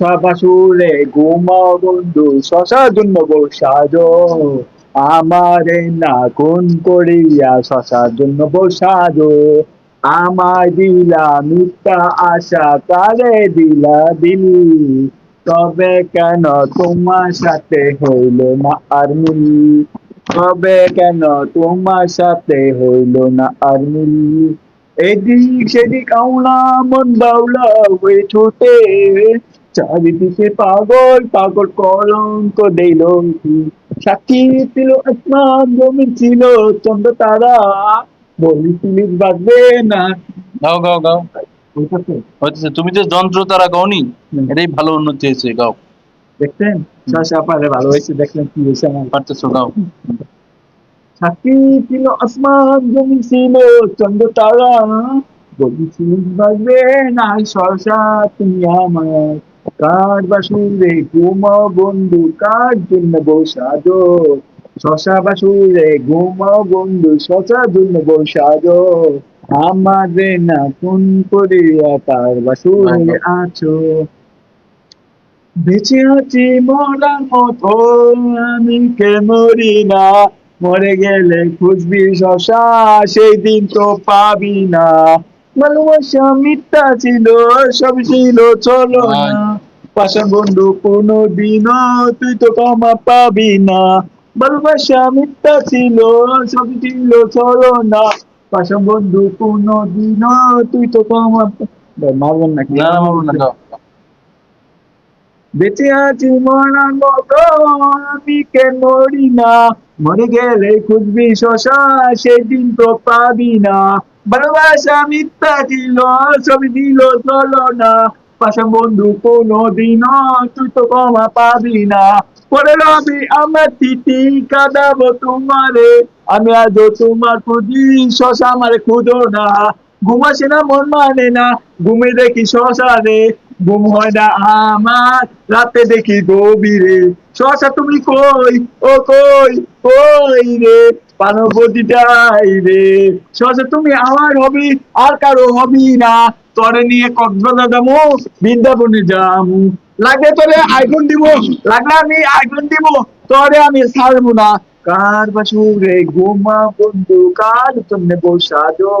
শশা পাশুরে ঘুমাও বন্ধু শশা জন্য বসাজো আমারে না কোন করিয়া শশার জন্য বসাজো আমার দিলা মিথ্যা আশা কারে দিলা দিলি। তবে কেন তোমার সাথে হইল না আর মিলি? তবে কেন তোমার সাথে হইল না আর মিলি? এদিক সেদিক আউলা মন বাউলা হয়ে ছোটে। চারিদিকে পাগল পাগল কলঙ্ক দিল সাক্ষী ছিল আসমান জমিন ছিল চন্দ্র তারা বলি পুলিশ বাজবে না। গাও গাও গাও। হচ্ছে তুমি যে যন্ত্র তারা গাওনি। এটাই ভালো উন্নতি হয়েছে গাও। পারে ভালো হয়েছে দেখলেন কি হয়েছে আমার। পারতেছো গাও। সাক্ষী ছিল আসমান জমি ছিল চন্দ্র তারা বলেছিল বাজবে না সরসা তুমি আমার। কার বাসুরে ঘুমাও বন্ধু? কার জন্য বসাজো শশা বাসুরে ঘুমাও বন্ধু শশার জন্য বসাজো আমাদের না কোন করিয়া তার বাসুরে আছো। বেঁচে আছি মরার মতো আমি কে মরি না? মরে গেলে খুঁজবি শশা সেই দিন তো পাবি না। ভালোবাসা মিথ্যা ছিল সব ছিল চলো না। পাশা বন্ধু কোনো দিনও তুই তো ক্ষমা পাবি না। ভালোবাসা মিথ্যা ছিল সব ছিল চলো না পাশা বন্ধু কোনো দিনও তুই তো ক্ষমা মারবেন নাকি? না না মারবো না বেঁচে আছি মরার মতো আমি কে মরি না? মরে গেলে খুঁজবি শশা সেদিন তো পাবি না। ভালোবাসা মিথ্যা ছিল সবই দিল চলো না পাশা বন্ধু কোনো দিন তুই তো ক্ষমা পাবি না। পরে রবি, আমার তিতি কাঁদাবো তোমারে। আমি আজ তোমার খুঁজি, শশা আমারে খুঁজো না। ঘুমাসে না, মন মানে না। ঘুমে দেখি শশা রে, ঘুম হয় না আমার। রাতে দেখি গভীরে। শশা তুমি কই? ও কই? কই রে? পানবদিটাই রে শশা তুমি আমার হবি, আর কারও হবি না। তরে নিয়ে কক্সবাজার যাব, বৃন্দাবনে লাগলে তোরে আইফোন দিব, লাগলে আমি আইফোন দিব। আমি ছাড়বো না। কার বাসুরে ঘুমা বন্ধু, কার জন্য বসাজো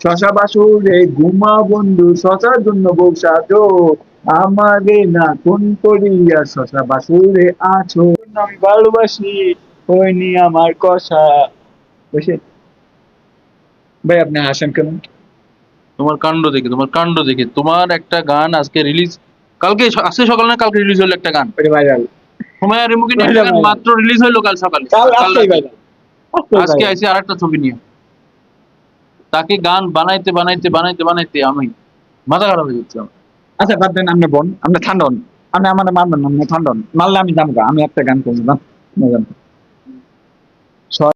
শশা বাসুরে ঘুমা বন্ধু, শশার জন্য আমারে না কোন করিয়া শশা বাসুরে আছো। আমি ভালোবাসি। হয়নি আমার কষা। বসে। ভাই আপনি হাসেন কেন? তোমার কাণ্ড দেখে তোমার কাণ্ড দেখে। তোমার একটা গান আজকে রিলিজ কালকে আজকে সকালে না কালকে রিলিজ হলো একটা গান। ভাইরাল। সময় আর রিমুকে ভাইরাল, ভাইরাল। মাত্র রিলিজ হলো কাল সকালে। আজকে আইসি আর একটা ছবি নিয়ে। তাকে গান বানাইতে বানাইতে বানাইতে বানাইতে আমি মাথা খারাপ হয়ে যাচ্ছে আচ্ছা বাদ দেন আপনি বোন আপনি ঠান্ডা হন আপনি আমার মারবেন না আপনি ঠান্ডা হন মারলে আমি জানব আমি একটা গান করব না So